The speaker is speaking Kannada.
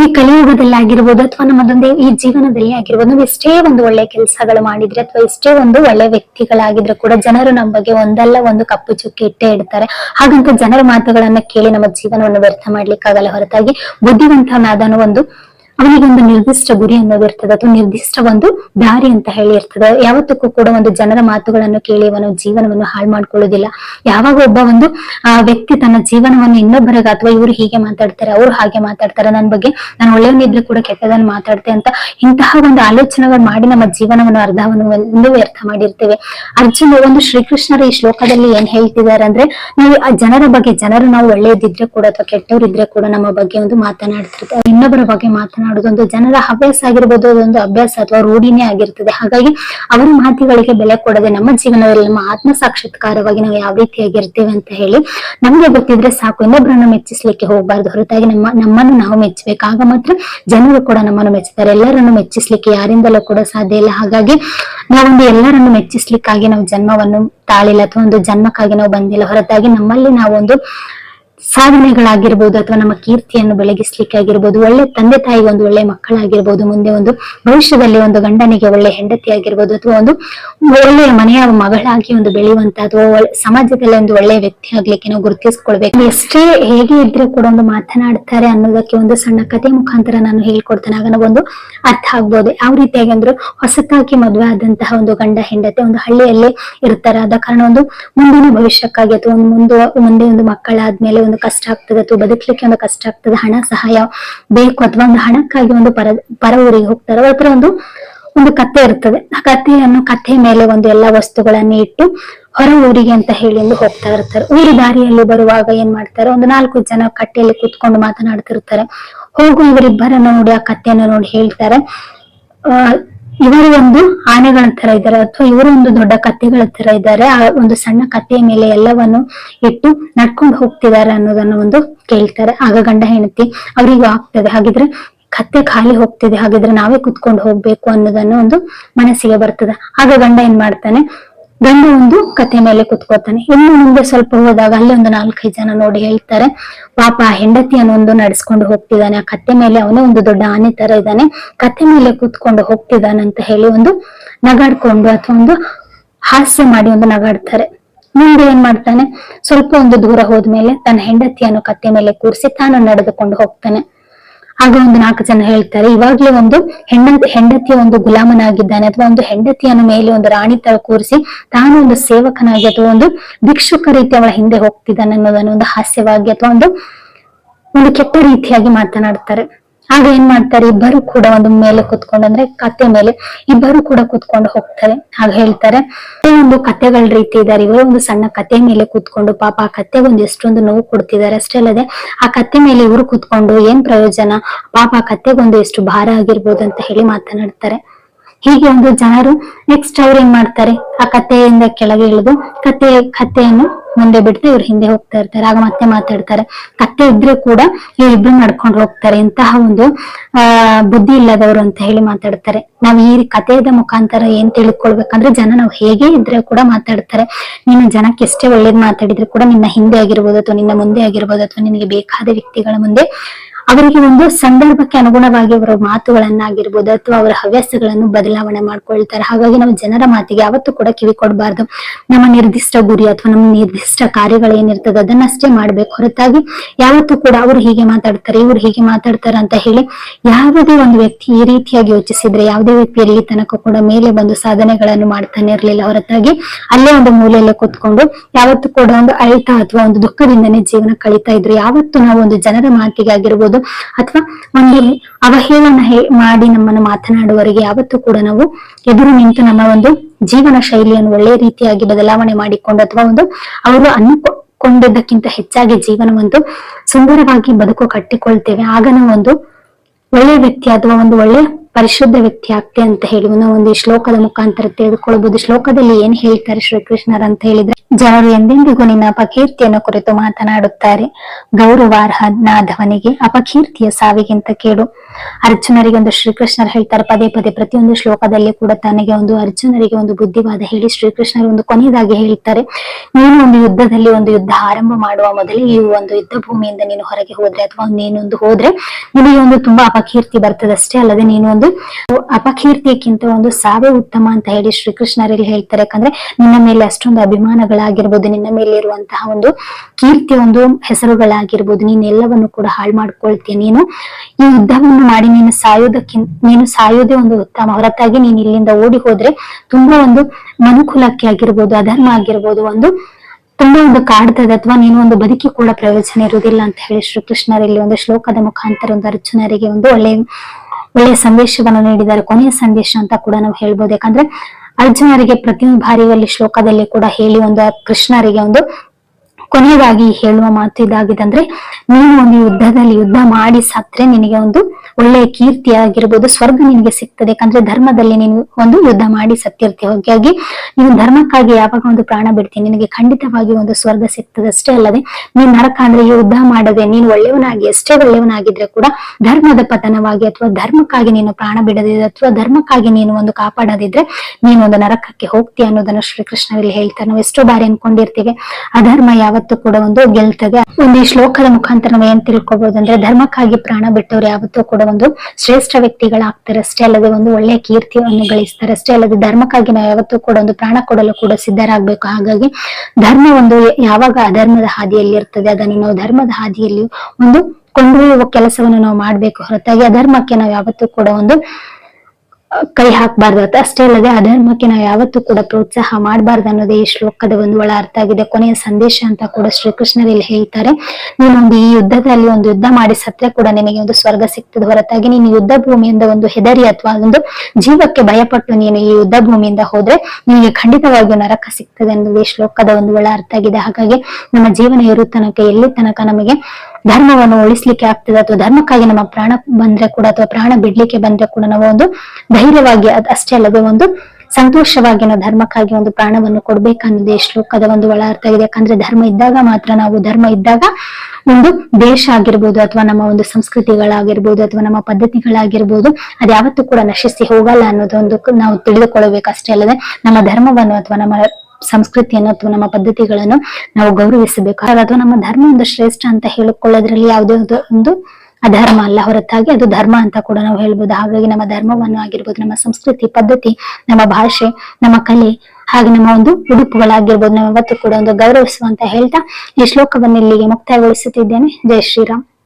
ಈ ಕಲಿಯುಗದಲ್ಲಿ ಆಗಿರ್ಬೋದು ಅಥವಾ ನಮ್ಮದೊಂದು ಈ ಜೀವನದಲ್ಲಿ ಆಗಿರ್ಬೋದು ನಾವು ಎಷ್ಟೇ ಒಂದು ಒಳ್ಳೆ ಕೆಲಸಗಳು ಮಾಡಿದ್ರೆ ಅಥವಾ ಎಷ್ಟೇ ಒಂದು ಒಳ್ಳೆ ವ್ಯಕ್ತಿಗಳಾಗಿದ್ರು ಕೂಡ ಜನರು ನಮ್ಮ ಬಗ್ಗೆ ಒಂದಲ್ಲ ಒಂದು ಕಪ್ಪು ಚುಕ್ಕಿ ಇಟ್ಟೇ ಇಡ್ತಾರೆ. ಹಾಗಂತ ಜನರ ಮಾತುಗಳನ್ನ ಕೇಳಿ ನಮ್ಮ ಜೀವನವನ್ನು ವ್ಯರ್ಥ ಮಾಡ್ಲಿಕ್ಕಾಗಲ್ಲ ಹೊರತಾಗಿ ಬುದ್ಧಿವಂತನಾದನು ಒಂದು ಅವನಿಗೆ ಒಂದು ನಿರ್ದಿಷ್ಟ ಗುರಿ ಅನ್ನೋದು ಇರ್ತದೆ. ಅಥವಾ ನಿರ್ದಿಷ್ಟ ಒಂದು ದಾರಿ ಅಂತ ಹೇಳಿ ಇರ್ತದೆ. ಯಾವತ್ತಕ್ಕೂ ಕೂಡ ಒಂದು ಜನರ ಮಾತುಗಳನ್ನು ಕೇಳಿ ಅವನ ಜೀವನವನ್ನು ಹಾಳು ಮಾಡ್ಕೊಳ್ಳೋದಿಲ್ಲ. ಯಾವಾಗ ಒಬ್ಬ ಒಂದು, ಆ, ವ್ಯಕ್ತಿ ತನ್ನ ಜೀವನವನ್ನು ಇನ್ನೊಬ್ಬರಿಗೆ ಅಥವಾ ಇವರು ಹೀಗೆ ಮಾತಾಡ್ತಾರೆ, ಅವ್ರು ಹಾಗೆ ಮಾತಾಡ್ತಾರೆ ನನ್ನ ಬಗ್ಗೆ ನಾನು ಒಳ್ಳೆಯವನಿದ್ರೆ ಕೂಡ ಕೆಟ್ಟದನ್ನು ಮಾತಾಡ್ತೆ ಅಂತ ಇಂತಹ ಒಂದು ಆಲೋಚನೆಗಳು ಮಾಡಿ ನಮ್ಮ ಜೀವನವನ್ನು ಅರ್ಧವನ್ನು ಒಂದು ವ್ಯರ್ಥ ಮಾಡಿರ್ತೇವೆ. ಅರ್ಜುನ ಒಂದು ಶ್ರೀಕೃಷ್ಣರ ಈ ಶ್ಲೋಕದಲ್ಲಿ ಏನ್ ಹೇಳ್ತಿದ್ದಾರೆ ಅಂದ್ರೆ, ನಾವು ಆ ಜನರ ಬಗ್ಗೆ, ಜನರು ನಾವು ಒಳ್ಳೆಯದಿದ್ರೆ ಕೂಡ ಅಥವಾ ಕೆಟ್ಟವರಿದ್ರೆ ಕೂಡ ನಮ್ಮ ಬಗ್ಗೆ ಒಂದು ಮಾತನಾಡ್ತಿರ್ತಾರೆ. ಇನ್ನೊಬ್ಬರ ಬಗ್ಗೆ ಮಾತನಾಡೋದು ಒಂದು ಜನರ ಹವ್ಯಾಸ ಆಗಿರ್ಬೋದು, ಅದೊಂದು ಅಭ್ಯಾಸ ಅಥವಾ ರೂಢಿನೇ ಆಗಿರ್ತದೆ. ಹಾಗಾಗಿ ಅವರ ಮಾತುಗಳಿಗೆ ಬೆಲೆ ಕೊಡದೆ ನಮ್ಮ ಜೀವನದಲ್ಲಿ ನಮ್ಮ ಆತ್ಮ ಸಾಕ್ಷಾತ್ಕಾರವಾಗಿ ನಾವು ಯಾವ ರೀತಿಯಾಗಿರ್ತೇವೆ ಅಂತ ಹೇಳಿ ನಮ್ಗೆ ಗೊತ್ತಿದ್ರೆ ಸಾಕು. ಇನ್ನೊಬ್ಬರನ್ನ ಮೆಚ್ಚಿಸ್ಲಿಕ್ಕೆ ಹೋಗ್ಬಾರ್ದು. ಹೊರತಾಗಿ ನಮ್ಮ, ನಮ್ಮನ್ನು ನಾವು ಮೆಚ್ಚಬೇಕಾಗ ಮಾತ್ರ ಜನರು ಕೂಡ ನಮ್ಮನ್ನು ಮೆಚ್ಚುತ್ತಾರೆ ಎಲ್ಲರನ್ನು ಮೆಚ್ಚಿಸ್ಲಿಕ್ಕೆ ಯಾರಿಂದಲೂ ಕೂಡ ಸಾಧ್ಯ ಇಲ್ಲ. ಹಾಗಾಗಿ ನಾವೊಂದು ಎಲ್ಲರನ್ನು ಮೆಚ್ಚಿಸ್ಲಿಕ್ಕಾಗಿ ನಾವು ಜನ್ಮವನ್ನು ತಾಳಿಲ್ಲ ಅಥವಾ ಒಂದು ಜನ್ಮಕ್ಕಾಗಿ ನಾವು ಬಂದಿಲ್ಲ. ಹೊರತಾಗಿ ನಮ್ಮಲ್ಲಿ ನಾವೊಂದು ಸಾಧನೆಗಳಾಗಿರ್ಬೋದು ಅಥವಾ ನಮ್ಮ ಕೀರ್ತಿಯನ್ನು ಬೆಳಗಿಸ್ಲಿಕ್ಕೆ ಆಗಿರ್ಬೋದು, ಒಳ್ಳೆ ತಂದೆ ತಾಯಿಗೆ ಒಂದು ಒಳ್ಳೆ ಮಕ್ಕಳಾಗಿರ್ಬೋದು, ಮುಂದೆ ಒಂದು ಭವಿಷ್ಯದಲ್ಲಿ ಒಂದು ಗಂಡನಿಗೆ ಒಳ್ಳೆ ಹೆಂಡತಿ ಆಗಿರ್ಬೋದು, ಅಥವಾ ಒಂದು ಒಳ್ಳೆಯ ಮನೆಯ ಮಗಳಾಗಿ ಒಂದು ಬೆಳೆಯುವಂತ ಅಥವಾ ಒಳ್ಳೆ- ಸಮಾಜದಲ್ಲಿ ಒಂದು ಒಳ್ಳೆಯ ವ್ಯಕ್ತಿ ಆಗ್ಲಿಕ್ಕೆ ನಾವು ಗುರುತಿಸ್ಕೊಳ್ಬೇಕು. ಎಷ್ಟೇ ಹೇಗೆ ಇದ್ರೆ ಕೂಡ ಒಂದು ಮಾತನಾಡ್ತಾರೆ ಅನ್ನೋದಕ್ಕೆ ಒಂದು ಸಣ್ಣ ಕತೆ ಮುಖಾಂತರ ನಾನು ಹೇಳ್ಕೊಡ್ತೇನೆ. ಆಗ ನಾವೊಂದು ಅರ್ಥ ಆಗ್ಬೋದು. ಯಾವ ರೀತಿಯಾಗಿ ಅಂದ್ರೆ ಹೊಸತಾಗಿ ಮದುವೆ ಆದಂತಹ ಒಂದು ಗಂಡ ಹೆಂಡತಿ ಒಂದು ಹಳ್ಳಿಯಲ್ಲೇ ಇರ್ತಾರೆ. ಆದ ಕಾರಣ ಒಂದು ಮುಂದಿನ ಭವಿಷ್ಯಕ್ಕಾಗಿ ಅಥವಾ ಒಂದು ಮುಂದೆ ಮುಂದೆ ಒಂದು ಮಕ್ಕಳಾದ್ಮೇಲೆ ಒಂದು ಕಷ್ಟ ಆಗ್ತದೆ, ಅಥವಾ ಬದುಕಲಿಕ್ಕೆ ಒಂದು ಕಷ್ಟ ಆಗ್ತದೆ, ಹಣ ಸಹಾಯ ಬೇಕು ಅಥವಾ ಒಂದು ಹಣಕ್ಕಾಗಿ ಒಂದು ಪರ ಪರ ಊರಿಗೆ ಹೋಗ್ತಾರೆ ಹತ್ರ ಒಂದು ಒಂದು ಕಥೆ ಇರ್ತದೆ. ಆ ಕಥೆಯನ್ನು ಕಥೆ ಮೇಲೆ ಒಂದು ಎಲ್ಲಾ ವಸ್ತುಗಳನ್ನ ಇಟ್ಟು ಹೊರ ಊರಿಗೆ ಅಂತ ಹೇಳಿ ಒಂದು ಹೋಗ್ತಾ ಇರ್ತಾರೆ. ಊರು ದಾರಿಯಲ್ಲಿ ಬರುವಾಗ ಏನ್ ಮಾಡ್ತಾರೆ? ಒಂದು ನಾಲ್ಕು ಜನ ಕಟ್ಟೆಯಲ್ಲಿ ಕೂತ್ಕೊಂಡು ಮಾತನಾಡ್ತಿರ್ತಾರೆ. ಹೋಗು ಇವರಿಬ್ಬರನ್ನ ನೋಡಿ ಆ ಕಥೆಯನ್ನು ನೋಡಿ ಹೇಳ್ತಾರೆ. ಆ ಇವರು ಒಂದು ಆನೆಗಳ ತರ ಇದ್ದಾರೆ ಅಥವಾ ಇವರು ಒಂದು ದೊಡ್ಡ ಕತ್ತೆಗಳ ತರ ಇದ್ದಾರೆ. ಆ ಒಂದು ಸಣ್ಣ ಕತ್ತೆಯ ಮೇಲೆ ಎಲ್ಲವನ್ನು ಇಟ್ಟು ನಡ್ಕೊಂಡು ಹೋಗ್ತಿದ್ದಾರೆ ಅನ್ನೋದನ್ನ ಒಂದು ಕೇಳ್ತಾರೆ. ಆಗ ಗಂಡ ಹೆಣತಿ ಅವರಿಗೂ ಆಗ್ತದೆ. ಹಾಗಿದ್ರೆ ಕತ್ತೆ ಖಾಲಿ ಹೋಗ್ತಿದೆ. ಹಾಗಿದ್ರೆ ನಾವೇ ಕುತ್ಕೊಂಡು ಹೋಗ್ಬೇಕು ಅನ್ನೋದನ್ನ ಒಂದು ಮನಸ್ಸಿಗೆ ಬರ್ತದೆ. ಆಗ ಗಂಡ ಏನ್ ಮಾಡ್ತಾನೆ ಗಂಡ ಒಂದು ಕತೆ ಮೇಲೆ ಕುತ್ಕೋತಾನೆ ಇನ್ನು ಮುಂದೆ ಸ್ವಲ್ಪ ಹೋದಾಗ ಅಲ್ಲಿ ಒಂದು ನಾಲ್ಕೈದು ಜನ ನೋಡಿ ಹೇಳ್ತಾರೆ, ಪಾಪ ಆ ಹೆಂಡತಿಯನ್ನು ಒಂದು ನಡೆಸ್ಕೊಂಡು ಹೋಗ್ತಿದ್ದಾನೆ. ಆ ಕತ್ತೆ ಮೇಲೆ ಅವನೇ ಒಂದು ದೊಡ್ಡ ಆನೆ ತರ ಇದ್ದಾನೆ. ಕತ್ತೆ ಮೇಲೆ ಕೂತ್ಕೊಂಡು ಹೋಗ್ತಿದ್ದಾನೆ ಅಂತ ಹೇಳಿ ಒಂದು ನಗಾಡ್ಕೊಂಡು ಅಥವಾ ಒಂದು ಹಾಸ್ಯ ಮಾಡಿ ಒಂದು ನಗಾಡ್ತಾರೆ. ಮುಂದೆ ಏನ್ ಮಾಡ್ತಾನೆ? ಸ್ವಲ್ಪ ಒಂದು ದೂರ ಹೋದ್ಮೇಲೆ ತನ್ನ ಹೆಂಡತಿಯನ್ನು ಕತ್ತೆ ಮೇಲೆ ಕೂರಿಸಿ ತಾನು ನಡೆದುಕೊಂಡು ಹೋಗ್ತಾನೆ. ಆಗ ಒಂದು ನಾಲ್ಕು ಜನ ಹೇಳ್ತಾರೆ, ಇವಾಗ್ಲೇ ಒಂದು ಹೆಣ್ಣ ಹೆಂಡತಿಯ ಒಂದು ಗುಲಾಮನಾಗಿದ್ದಾನೆ ಅಥವಾ ಒಂದು ಹೆಂಡತಿಯನ್ನು ಮೇಲೆ ಒಂದು ರಾಣಿ ತರ ಕೂರಿಸಿ ತಾನು ಒಂದು ಸೇವಕನಾಗಿ ಅಥವಾ ಒಂದು ಭಿಕ್ಷುಕ ರೀತಿ ಅವಳ ಹಿಂದೆ ಹೋಗ್ತಿದ್ದಾನೆ ಅನ್ನೋದನ್ನ ಒಂದು ಹಾಸ್ಯವಾಗಿ ಅಥವಾ ಒಂದು ಒಂದು ಕೆಟ್ಟ ರೀತಿಯಾಗಿ ಮಾತನಾಡ್ತಾರೆ. ಆಗ ಏನ್ ಮಾಡ್ತಾರೆ? ಇಬ್ಬರು ಕೂಡ ಒಂದು ಮೇಲೆ ಕುತ್ಕೊಂಡು ಅಂದ್ರೆ ಕತೆ ಮೇಲೆ ಇಬ್ಬರು ಕೂಡ ಕುತ್ಕೊಂಡು ಹೋಗ್ತಾರೆ. ಹಾಗೆ ಹೇಳ್ತಾರೆ ಒಂದು ಕತೆಗಳ ರೀತಿ ಇದಾರೆ ಇವರು ಒಂದು ಸಣ್ಣ ಕತೆ ಮೇಲೆ ಕೂತ್ಕೊಂಡು ಪಾಪ ಆ ಕತೆಗೆ ಒಂದು ಎಷ್ಟೊಂದು ನೋವು ಕೊಡ್ತಿದ್ದಾರೆ. ಅಷ್ಟೇ ಅಲ್ಲದೆ ಆ ಕತೆ ಮೇಲೆ ಇವರು ಕುತ್ಕೊಂಡು ಏನ್ ಪ್ರಯೋಜನ? ಪಾಪ ಆ ಕತೆಗೊಂದು ಎಷ್ಟು ಭಾರ ಆಗಿರ್ಬೋದು ಅಂತ ಹೇಳಿ ಮಾತನಾಡ್ತಾರೆ. ಹೀಗೆ ಒಂದು ಜನರು ನೆಕ್ಸ್ಟ್ ಅವ್ರು ಏನ್ ಮಾಡ್ತಾರೆ? ಆ ಕಥೆಯಿಂದ ಕೆಳಗೆ ಇಳಿದು ಕತೆ ಕತ್ತೆಯನ್ನು ಮುಂದೆ ಬಿಟ್ರೆ ಇವ್ರು ಹಿಂದೆ ಹೋಗ್ತಾ ಇರ್ತಾರೆ, ಆಗ ಮತ್ತೆ ಮಾತಾಡ್ತಾರೆ. ಕತ್ತೆ ಇದ್ರೆ ಕೂಡ ಇವ್ರಿಬ್ರು ನಡ್ಕೊಂಡು ಹೋಗ್ತಾರೆ. ಇಂತಹ ಒಂದು, ಆ, ಬುದ್ಧಿ ಇಲ್ಲದವರು ಅಂತ ಹೇಳಿ ಮಾತಾಡ್ತಾರೆ. ನಾವ್ ಈ ಕಥೆಯದ ಮುಖಾಂತರ ಏನ್ ತಿಳ್ಕೊಳ್ಬೇಕಂದ್ರೆ ಜನ ನಾವು ಹೇಗೆ ಇದ್ರೆ ಕೂಡ ಮಾತಾಡ್ತಾರೆ. ನೀನು ಜನಕ್ಕೆ ಎಷ್ಟೇ ಒಳ್ಳೇದ್ ಮಾತಾಡಿದ್ರೆ ಕೂಡ ನಿನ್ನ ಹಿಂದೆ ಆಗಿರ್ಬೋದು ಅಥವಾ ನಿನ್ನ ಮುಂದೆ ಆಗಿರ್ಬೋದು ಅಥವಾ ನಿನಗೆ ಬೇಕಾದ ವ್ಯಕ್ತಿಗಳ ಮುಂದೆ ಅವರಿಗೆ ಒಂದು ಸಂದರ್ಭಕ್ಕೆ ಅನುಗುಣವಾಗಿ ಅವರ ಮಾತುಗಳನ್ನಾಗಿರ್ಬೋದು ಅಥವಾ ಅವರ ಹವ್ಯಾಸಗಳನ್ನು ಬದಲಾವಣೆ ಮಾಡ್ಕೊಳ್ತಾರೆ. ಹಾಗಾಗಿ ನಾವು ಜನರ ಮಾತಿಗೆ ಯಾವತ್ತೂ ಕೂಡ ಕಿವಿ ಕೊಡಬಾರ್ದು. ನಮ್ಮ ನಿರ್ದಿಷ್ಟ ಗುರಿ ಅಥವಾ ನಮ್ಮ ನಿರ್ದಿಷ್ಟ ಕಾರ್ಯಗಳು ಏನಿರ್ತದೆ ಅದನ್ನಷ್ಟೇ ಮಾಡ್ಬೇಕು. ಹೊರತಾಗಿ ಯಾವತ್ತೂ ಕೂಡ ಅವರು ಹೀಗೆ ಮಾತಾಡ್ತಾರೆ, ಇವ್ರು ಹೀಗೆ ಮಾತಾಡ್ತಾರೆ ಅಂತ ಹೇಳಿ ಯಾವುದೇ ಒಂದು ವ್ಯಕ್ತಿ ಈ ರೀತಿಯಾಗಿ ಯೋಚಿಸಿದ್ರೆ ಯಾವುದೇ ವ್ಯಕ್ತಿ ಇಲ್ಲಿ ತನಕ ಕೂಡ ಮೇಲೆ ಬಂದು ಸಾಧನೆಗಳನ್ನು ಮಾಡ್ತಾನೆ ಇರಲಿಲ್ಲ. ಹೊರತಾಗಿ ಅಲ್ಲೇ ಒಂದು ಮೂಲೆಯಲ್ಲೇ ಕೂತ್ಕೊಂಡು ಯಾವತ್ತೂ ಕೂಡ ಒಂದು ಅಳಿತ ಅಥವಾ ಒಂದು ದುಃಖದಿಂದನೇ ಜೀವನ ಕಳೀತಾ ಇದ್ರು. ಯಾವತ್ತು ನಾವು ಒಂದು ಜನರ ಮಾತಿಗೆ ಆಗಿರ್ಬೋದು ಅಥವಾ ಒಂದು ಅವಹೇಳನ ಮಾಡಿ ನಮ್ಮನ್ನು ಮಾತನಾಡುವವರಿಗೆ ಯಾವತ್ತೂ ಕೂಡ ನಾವು ಎದುರು ನಿಂತು ನಮ್ಮ ಒಂದು ಜೀವನ ಶೈಲಿಯನ್ನು ಒಳ್ಳೆಯ ರೀತಿಯಾಗಿ ಬದಲಾವಣೆ ಮಾಡಿಕೊಂಡು ಅಥವಾ ಒಂದು ಅವರು ಅನ್ನಕೊಂಡಿದ್ದಕ್ಕಿಂತ ಹೆಚ್ಚಾಗಿ ಜೀವನ ಒಂದು ಸುಂದರವಾಗಿ ಬದುಕು ಕಟ್ಟಿಕೊಳ್ತೇವೆ. ಆಗ ನಾವು ಒಂದು ಒಳ್ಳೆ ವ್ಯಕ್ತಿ ಅಥವಾ ಒಂದು ಒಳ್ಳೆ ಪರಿಶುದ್ಧ ವ್ಯಕ್ತಿ ಆಗ್ತೆ ಅಂತ ಹೇಳಿ ನಾವು ಒಂದು ಶ್ಲೋಕದ ಮುಖಾಂತರ ತಿಳಿದುಕೊಳ್ಳಬಹುದು. ಶ್ಲೋಕದಲ್ಲಿ ಏನ್ ಹೇಳ್ತಾರೆ ಶ್ರೀಕೃಷ್ಣರ ಅಂತ ಹೇಳಿದ್ರೆ, ಜನರು ಎಂದೆಂದಿಗೂ ನಿನ್ನ ಅಪಕೀರ್ತಿಯನ್ನು ಕುರಿತು ಮಾತನಾಡುತ್ತಾರೆ. ಗೌರವಾರ್ಹ ನಾಧವನಿಗೆ ಅಪಕೀರ್ತಿಯ ಸಾವಿಗಿಂತ ಕೇಡು ಅರ್ಜುನರಿಗೆ ಒಂದು ಶ್ರೀಕೃಷ್ಣರು ಹೇಳ್ತಾರೆ. ಪದೇ ಪದೇ ಪ್ರತಿಯೊಂದು ಶ್ಲೋಕದಲ್ಲಿ ಕೂಡ ತನಗೆ ಒಂದು ಅರ್ಜುನರಿಗೆ ಒಂದು ಬುದ್ಧಿವಾದ ಹೇಳಿ ಶ್ರೀಕೃಷ್ಣರು ಒಂದು ಕೊನೆಯದಾಗಿ ಹೇಳ್ತಾರೆ. ನೀನು ಒಂದು ಯುದ್ಧದಲ್ಲಿ ಒಂದು ಯುದ್ಧ ಆರಂಭ ಮಾಡುವ ಮೊದಲೇ ಈ ಒಂದು ಯುದ್ಧ ಭೂಮಿಯಿಂದ ನೀನು ಹೊರಗೆ ಹೋದ್ರೆ ಅಥವಾ ನೀನೊಂದು ಹೋದ್ರೆ ನಿನಗೆ ಒಂದು ತುಂಬಾ ಅಪಕೀರ್ತಿ ಬರ್ತದಷ್ಟೇ ಅಲ್ಲದೆ ನೀನು ಒಂದು ಅಪಕೀರ್ತಿಯಕ್ಕಿಂತ ಒಂದು ಸಾವೇ ಉತ್ತಮ ಅಂತ ಹೇಳಿ ಶ್ರೀಕೃಷ್ಣರಲ್ಲಿ ಹೇಳ್ತಾರೆ. ಯಾಕಂದ್ರೆ ನಿನ್ನ ಮೇಲೆ ಅಷ್ಟೊಂದು ಅಭಿಮಾನಗಳಾಗಿರ್ಬೋದು, ನಿನ್ನ ಮೇಲೆ ಇರುವಂತಹ ಒಂದು ಕೀರ್ತಿ, ಒಂದು ಹೆಸರುಗಳಾಗಿರ್ಬೋದು ನೀನ್ ಕೂಡ ಹಾಳು ಮಾಡ್ಕೊಳ್ತೀಯ. ನೀನು ಈ ಯುದ್ಧವನ್ನು ಮಾಡಿ, ನೀನು ಸಾಯೋದಕ್ಕಿಂತ ನೀನು ಸಾಯೋದೇ ಒಂದು ಉತ್ತಮ. ಹೊರತಾಗಿ ನೀನು ಇಲ್ಲಿಂದ ಓಡಿ ಹೋದ್ರೆ ತುಂಬಾ ಒಂದು ಮನುಕುಲಕ್ಕೆ ಆಗಿರ್ಬೋದು, ಅಧರ್ಮ ಆಗಿರ್ಬೋದು, ಒಂದು ತುಂಬಾ ಒಂದು ಕಾಡ್ತದೆ. ಅಥವಾ ನೀನು ಒಂದು ಬದುಕಿ ಕೂಡ ಪ್ರಯೋಜನ ಇರುವುದಿಲ್ಲ ಅಂತ ಹೇಳಿ ಶ್ರೀಕೃಷ್ಣರಲ್ಲಿ ಒಂದು ಶ್ಲೋಕದ ಮುಖಾಂತರ ಒಂದು ಅರ್ಜುನರಿಗೆ ಒಂದು ಒಳ್ಳೆ ಒಳ್ಳೆಯ ಸಂದೇಶವನ್ನು ನೀಡಿದ್ದಾರೆ. ಕೊನೆಯ ಸಂದೇಶ ಅಂತ ಕೂಡ ನಾವು ಹೇಳ್ಬೋದು. ಯಾಕಂದ್ರೆ ಅರ್ಜುನರಿಗೆ ಪ್ರತಿಯೊಂದು ಬಾರಿಯಲ್ಲಿ ಶ್ಲೋಕದಲ್ಲಿ ಕೂಡ ಹೇಳಿ ಒಂದು ಕೃಷ್ಣರಿಗೆ ಒಂದು ಕೊನೆಯದಾಗಿ ಹೇಳುವ ಮಾತು ಇದಾಗಿದೆ ಅಂದ್ರೆ ನೀನು ಒಂದು ಯುದ್ಧದಲ್ಲಿ ಯುದ್ಧ ಮಾಡಿ ಸತ್ರೆ ನಿನಗೆ ಒಂದು ಒಳ್ಳೆಯ ಕೀರ್ತಿ ಆಗಿರ್ಬೋದು, ಸ್ವರ್ಗ ನಿನಗೆ ಸಿಗ್ತದೆ. ಯಾಕಂದ್ರೆ ಧರ್ಮದಲ್ಲಿ ನೀನು ಒಂದು ಯುದ್ಧ ಮಾಡಿ ಸತ್ತಿರ್ತಿ ಹಾಗಾಗಿ ನೀನು ಧರ್ಮಕ್ಕಾಗಿ ಯಾವಾಗ ಒಂದು ಪ್ರಾಣ ಬಿಡ್ತೀನಿ, ನಿನಗೆ ಖಂಡಿತವಾಗಿ ಒಂದು ಸ್ವರ್ಗ ಸಿಗ್ತದೆ. ಅಷ್ಟೇ ಅಲ್ಲದೆ, ನೀನ್ ನರಕ ಅಂದ್ರೆ ಯುದ್ಧ ಮಾಡದೆ, ನೀನು ಒಳ್ಳೆಯವನಾಗಿ, ಎಷ್ಟೇ ಒಳ್ಳೆಯವನಾಗಿದ್ರೆ ಕೂಡ ಧರ್ಮದ ಪತನವಾಗಿ ಅಥವಾ ಧರ್ಮಕ್ಕಾಗಿ ನೀನು ಪ್ರಾಣ ಬಿಡದಿದ್ರೆ ಅಥವಾ ಧರ್ಮಕ್ಕಾಗಿ ನೀನು ಒಂದು ಕಾಪಾಡದಿದ್ರೆ ನೀನು ಒಂದು ನರಕಕ್ಕೆ ಹೋಗ್ತೀಯ ಅನ್ನೋದನ್ನ ಶ್ರೀಕೃಷ್ಣರಲ್ಲಿ ಹೇಳ್ತಾರೆ. ನಾವು ಎಷ್ಟೋ ಬಾರಿ ಅನ್ಕೊಂಡಿರ್ತೀವಿ, ಅಧರ್ಮ ಯಾವತ್ತೂ ಕೂಡ ಒಂದು ಗೆಲ್ತದೆ. ಒಂದು ಈ ಶ್ಲೋಕದ ಮುಖಾಂತರ ನಾವು ಏನ್ ತಿಳ್ಕೊಬಹುದು ಅಂದ್ರೆ ಧರ್ಮಕ್ಕಾಗಿ ಪ್ರಾಣ ಬಿಟ್ಟವ್ರು ಯಾವತ್ತೂ ಕೂಡ ಒಂದು ಶ್ರೇಷ್ಠ ವ್ಯಕ್ತಿಗಳಾಗ್ತಾರೆ. ಅಷ್ಟೇ ಅಲ್ಲದೆ ಒಂದು ಒಳ್ಳೆಯ ಕೀರ್ತಿಯನ್ನು ಗಳಿಸ್ತಾರೆ. ಅಷ್ಟೇ ಅಲ್ಲದೆ ಧರ್ಮಕ್ಕಾಗಿ ನಾವು ಯಾವತ್ತೂ ಕೂಡ ಒಂದು ಪ್ರಾಣ ಕೊಡಲು ಕೂಡ ಸಿದ್ಧರಾಗಬೇಕು. ಹಾಗಾಗಿ ಧರ್ಮ ಒಂದು ಯಾವಾಗ ಅಧರ್ಮದ ಹಾದಿಯಲ್ಲಿ ಇರ್ತದೆ, ಅದನ್ನು ನಾವು ಧರ್ಮದ ಹಾದಿಯಲ್ಲಿ ಒಂದು ಕೊಂಡೊಯ್ಯುವ ಕೆಲಸವನ್ನು ನಾವು ಮಾಡ್ಬೇಕು ಹೊರತಾಗಿ ಅಧರ್ಮಕ್ಕೆ ನಾವು ಯಾವತ್ತೂ ಕೂಡ ಒಂದು ಕೈ ಹಾಕಬಾರ್ದು ಅಷ್ಟೇ ಅಲ್ಲದೆ ಅಧರ್ಮಕ್ಕೆ ನಾವು ಯಾವತ್ತೂ ಕೂಡ ಪ್ರೋತ್ಸಾಹ ಮಾಡಬಾರ್ದು ಅನ್ನೋದೇ ಈ ಶ್ಲೋಕದ ಒಂದು ಒಳ ಅರ್ಥ ಆಗಿದೆ. ಕೊನೆಯ ಸಂದೇಶ ಅಂತ ಕೂಡ ಶ್ರೀಕೃಷ್ಣರು ಇಲ್ಲಿ ಹೇಳ್ತಾರೆ. ನೀನೊಂದು ಈ ಯುದ್ಧದಲ್ಲಿ ಒಂದು ಯುದ್ಧ ಮಾಡಿ ಸತ್ರೆ ಕೂಡ ನಿನಗೆ ಒಂದು ಸ್ವರ್ಗ ಸಿಗ್ತದೆ ಹೊರತಾಗಿ ನೀನು ಯುದ್ಧ ಭೂಮಿಯಿಂದ ಒಂದು ಹೆದರಿ ಅಥವಾ ಒಂದು ಜೀವಕ್ಕೆ ಭಯಪಟ್ಟು ನೀನು ಈ ಯುದ್ಧ ಭೂಮಿಯಿಂದ ಹೋದ್ರೆ ನಿನಗೆ ಖಂಡಿತವಾಗಿಯೂ ನರಕ ಸಿಗ್ತದೆ ಅನ್ನೋದು ಈ ಶ್ಲೋಕದ ಒಂದು ಒಳ ಅರ್ಥ ಆಗಿದೆ. ಹಾಗಾಗಿ ನಮ್ಮ ಜೀವನ ಇರುವ ತನಕ ಎಲ್ಲಿ ತನಕ ನಮಗೆ ಧರ್ಮವನ್ನು ಉಳಿಸ್ಲಿಕ್ಕೆ ಆಗ್ತದೆ ಅಥವಾ ಧರ್ಮಕ್ಕಾಗಿ ನಮ್ಮ ಪ್ರಾಣ ಬಂದ್ರೆ ಕೂಡ ಅಥವಾ ಪ್ರಾಣ ಬಿಡ್ಲಿಕ್ಕೆ ಬಂದ್ರೆ ಕೂಡ ನಾವು ಒಂದು ಧೈರ್ಯವಾಗಿ ಅಷ್ಟೇ ಅಲ್ಲದೆ ಒಂದು ಸಂತೋಷವಾಗಿ ನಾವು ಧರ್ಮಕ್ಕಾಗಿ ಒಂದು ಪ್ರಾಣವನ್ನು ಕೊಡ್ಬೇಕನ್ನೋದೇ ಈ ಶ್ಲೋಕದ ಒಂದು ಒಳ ಅರ್ಥ ಇದೆ ಯಾಕಂದ್ರೆ ಧರ್ಮ ಇದ್ದಾಗ ಮಾತ್ರ ನಾವು ಧರ್ಮ ಇದ್ದಾಗ ಒಂದು ದೇಶ ಆಗಿರ್ಬೋದು ಅಥವಾ ನಮ್ಮ ಒಂದು ಸಂಸ್ಕೃತಿಗಳಾಗಿರ್ಬೋದು ಅಥವಾ ನಮ್ಮ ಪದ್ಧತಿಗಳಾಗಿರ್ಬೋದು ಅದು ಯಾವತ್ತೂ ಕೂಡ ನಶಿಸಿ ಹೋಗಲ್ಲ ಅನ್ನೋದೊಂದು ನಾವು ತಿಳಿದುಕೊಳ್ಳಬೇಕು ಅಷ್ಟೇ ಅಲ್ಲದೆ ನಮ್ಮ ಧರ್ಮವನ್ನು ಅಥವಾ ನಮ್ಮ ಸಂಸ್ಕೃತಿಯನ್ನು ಅಥವಾ ನಮ್ಮ ಪದ್ಧತಿಗಳನ್ನು ನಾವು ಗೌರವಿಸಬೇಕು. ಅಥವಾ ನಮ್ಮ ಧರ್ಮ ಒಂದು ಶ್ರೇಷ್ಠ ಅಂತ ಹೇಳಿಕೊಳ್ಳೋದ್ರಲ್ಲಿ ಯಾವುದೇ ಒಂದು ಒಂದು ಅಧರ್ಮ ಅಲ್ಲ. ಹೊರತಾಗಿ ಅದು ಧರ್ಮ ಅಂತ ಕೂಡ ನಾವು ಹೇಳ್ಬೋದು. ಹಾಗಾಗಿ ನಮ್ಮ ಧರ್ಮವನ್ನು ಆಗಿರ್ಬೋದು, ನಮ್ಮ ಸಂಸ್ಕೃತಿ, ಪದ್ಧತಿ, ನಮ್ಮ ಭಾಷೆ, ನಮ್ಮ ಕಲೆ, ಹಾಗೆ ನಮ್ಮ ಒಂದು ಉಡುಪುಗಳಾಗಿರ್ಬೋದು. ನಾವು ಯಾವತ್ತೂ ಕೂಡ ಒಂದು ಗೌರವಿಸುವಂತ ಹೇಳ್ತಾ ಈ ಶ್ಲೋಕವನ್ನು ಇಲ್ಲಿಗೆ ಮುಕ್ತಾಯಗೊಳಿಸುತ್ತಿದ್ದೇನೆ. ಜೈ ಶ್ರೀರಾಮ್.